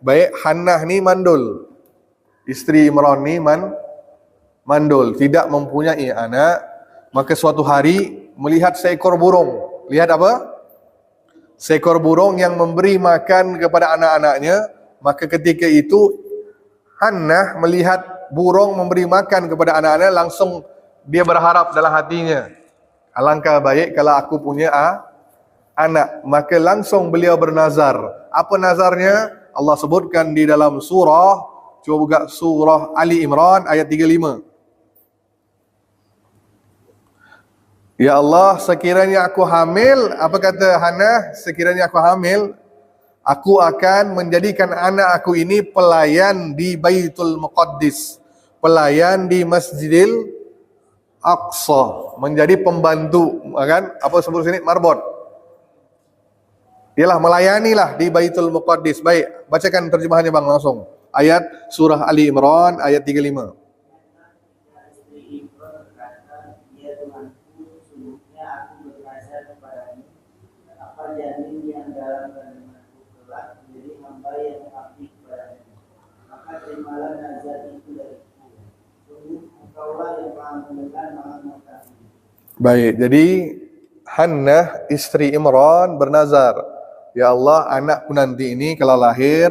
Baik, Hannah ni mandul. Isteri Imran ni man mandul, tidak mempunyai anak. Maka suatu hari melihat seekor burung. Lihat apa? Seekor burung yang memberi makan kepada anak-anaknya. Maka ketika itu Hannah melihat burung memberi makan kepada anak-anaknya langsung dia berharap dalam hatinya. Alangkah baik kalau aku punya ah, anak. Maka langsung beliau bernazar. Apa nazarnya? Allah sebutkan di dalam surah, cuba buka surah Ali Imran ayat 35. Ya Allah, sekiranya aku hamil, apa kata Hana? Sekiranya aku hamil, aku akan menjadikan anak aku ini pelayan di Baitul Muqaddis, pelayan di Masjidil Aqsa, menjadi pembantu, kan? Apa sebut sini? Marbot. Ialah melayanilah di Baitul Muqaddis. Baik, bacakan terjemahannya Bang langsung. Ayat surah Ali Imran ayat 35. Istri Imran berkata, Ya Tuhanku, sungguhnya aku bernazar kepadamu, apa janin yang dalam kandunganku kelak menjadi hamba yang mengabdi kepadamu. Maka terimalah nazar itu dariku. Sungguh engkaulah yang maha mendengar, maha mengetahui. Baik, jadi Hannah istri Imran bernazar, Ya Allah, anakku nanti ini kalau lahir